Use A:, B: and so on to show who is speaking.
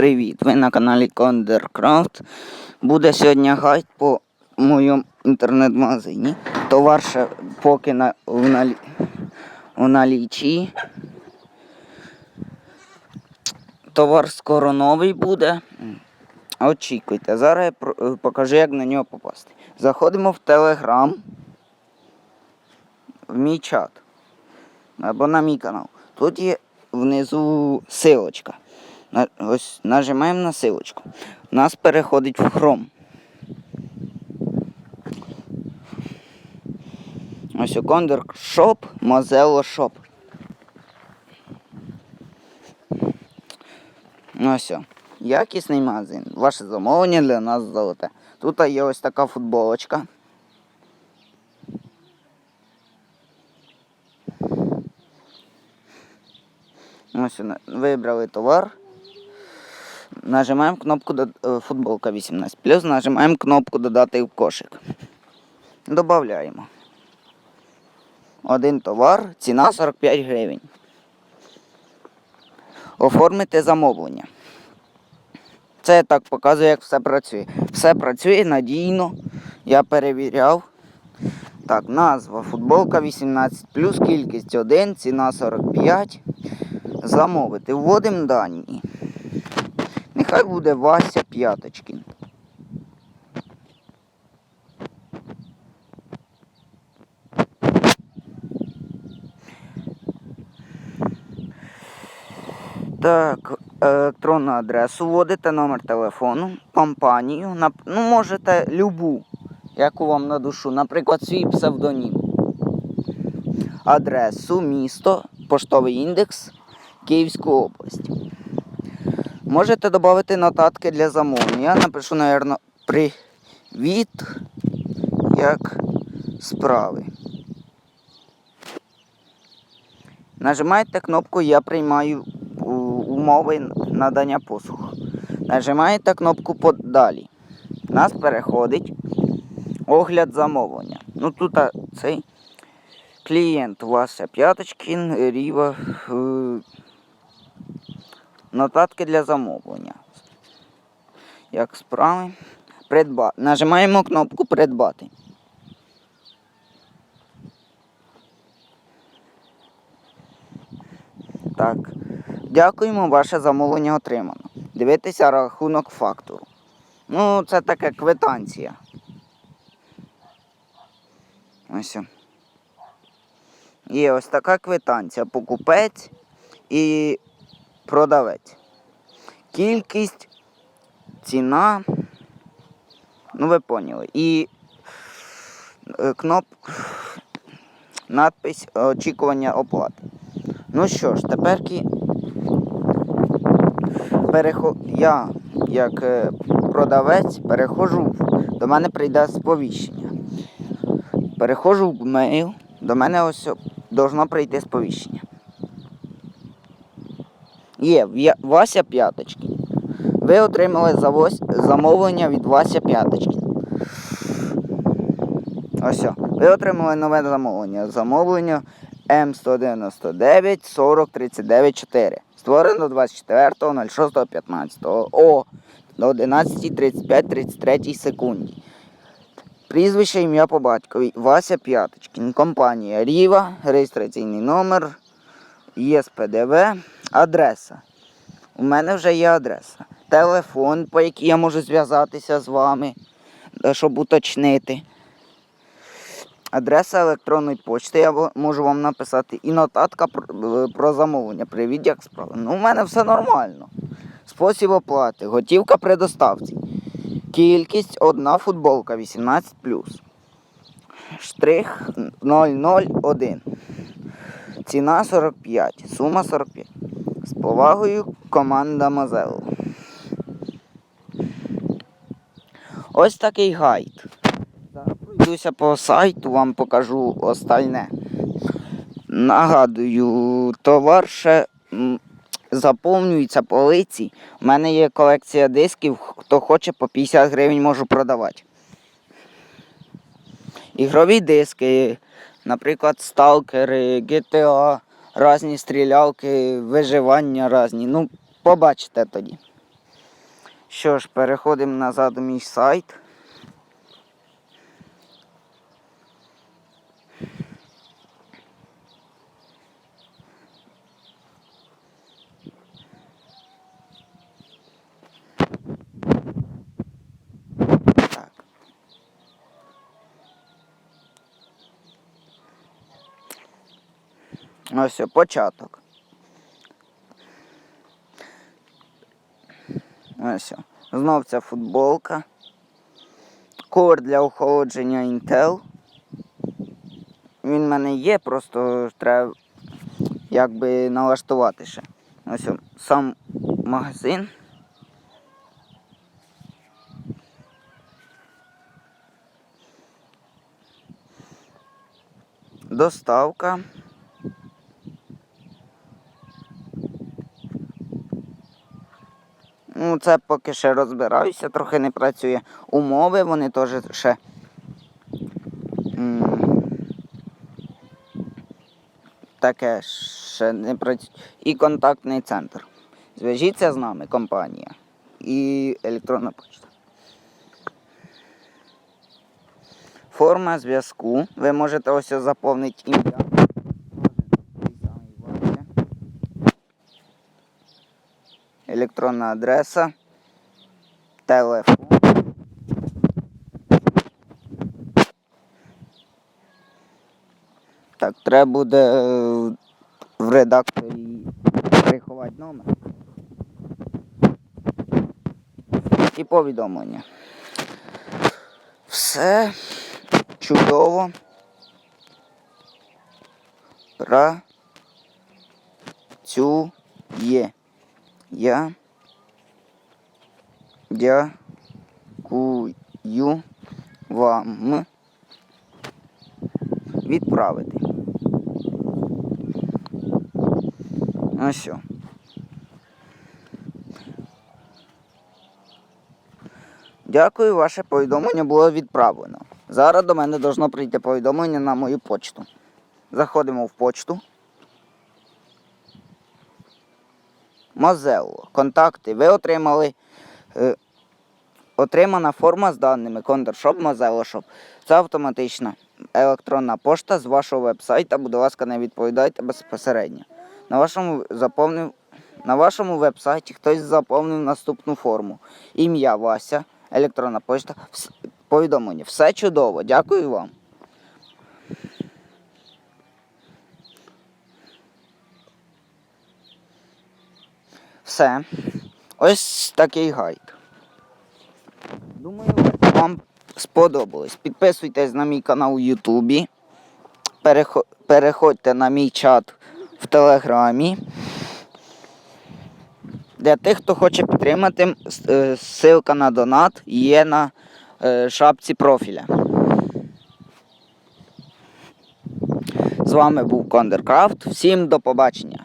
A: привіт! Ви на каналі Кондеркрафт. Буде сьогодні гайд по моєму інтернет-магазині. Товар ще поки на, в, налі, в налічі. Товар скоро новий буде. Очікуйте. Зараз я покажу, як на нього попасти. Заходимо в Телеграм, в мій чат або на мій канал. Тут є внизу силочка. Ось нажимаємо на силочку. Нас переходить в Chrome. Ось у Condor Shop, Mozilla Shop. Ну ось. Якісний магазин. Ваше замовлення для нас золоте. Тут є ось така футболочка. Ось на- вибрали товар. Нажимаємо кнопку е, футболка 18 плюс, нажимаємо кнопку додати в кошик. Добавляємо. Один товар, ціна 45 гривень. Оформити замовлення. Це так показує, як все працює. Все працює надійно. Я перевіряв. Так, назва футболка 18 плюс кількість 1, ціна 45. Замовити. Вводимо дані. Нехай буде Вася П'яточкін. Так, електронну адресу вводите, номер телефону, компанію. Ну, можете любу, яку вам на душу, наприклад, свій псевдонім. Адресу, місто, поштовий індекс, Київську область. Можете додати нотатки для замовлення. Я напишу, мабуть, привіт, як справи. Нажимаєте кнопку Я приймаю умови надання послуг. Нажимаєте кнопку Подалі. Нас переходить огляд замовлення. Ну тут цей клієнт у вас П'яточкін, Ріва. Нотатки для замовлення. Як справи? Придба... Нажимаємо кнопку Придбати. Так. Дякуємо, ваше замовлення отримано. Дивитися рахунок фактуру. Ну, це таке квитанція. Ось. Є ось така квитанція. Покупець і продавець. Кількість, ціна. Ну, ви поняли. І е, кноп... надпись очікування оплати. Ну що ж, тепер. Я, як е, продавець, переходжу, в- до мене прийде сповіщення. Переходжу в мейл, до мене ось должно прийти сповіщення. Є, Вася П'яточки. Ви отримали замовлення від Вася П'яточки. Ось. Ви отримали нове замовлення. Замовлення М199 40 39 4. Створено 24.06.15 о до 11.35 33 секунді. Прізвище ім'я по батькові Вася П'яточкін. Компанія Ріва, реєстраційний номер, ЄСПДВ, адреса. У мене вже є адреса. Телефон, по якій я можу зв'язатися з вами, е, щоб уточнити. Адреса електронної почти я можу вам написати. І нотатка е, про замовлення. Привіт, як справа. Ну, у мене все нормально. Спосіб оплати. Готівка при доставці. Кількість одна футболка 18. Штрих 001. Ціна 45. Сума 45. З повагою команда Мазел. Ось такий гайд. Зараз пройдуся по сайту, вам покажу остальне. Нагадую, товар ще заповнюється полиці. У мене є колекція дисків, хто хоче по 50 гривень можу продавати. Ігрові диски, наприклад, сталкери, GTA, різні стрілялки, виживання різні. Ну, побачите тоді. Що ж, переходимо назад у мій сайт. Ось о, початок. Ось. Знов ця футболка. Ковер для охолодження Intel. Він в мене є, просто треба якби налаштувати ще. Ось сам магазин. Доставка. Це поки ще розбираюся, трохи не працює. Умови, вони теж ще. Таке ще не працює. І контактний центр. Зв'яжіться з нами, компанія. І електронна почта. Форма зв'язку. Ви можете ось заповнити ім'я. Електронна адреса, телефон. Так, треба буде е, в редакторі приховати номер. І повідомлення. Все чудово. Працює. Я дякую вам відправити. Ну що. Дякую, ваше повідомлення було відправлено. Зараз до мене должно прийти повідомлення на мою почту. Заходимо в почту. Мозелло. Контакти. Ви отримали отримана форма з даними Countershop, Mozilla Це автоматична електронна пошта з вашого веб-сайта. Будь ласка, не відповідайте безпосередньо. На вашому заповнив. На вашому веб-сайті хтось заповнив наступну форму. Ім'я Вася, електронна пошта, повідомлення. Все чудово. Дякую вам. Все. Ось такий гайд. Думаю, вам сподобалось. Підписуйтесь на мій канал у Ютубі. Переходьте на мій чат в Телеграмі. Для тих, хто хоче підтримати, е, ссылка на донат є на е, шапці профіля. З вами був Кондеркрафт. Всім до побачення.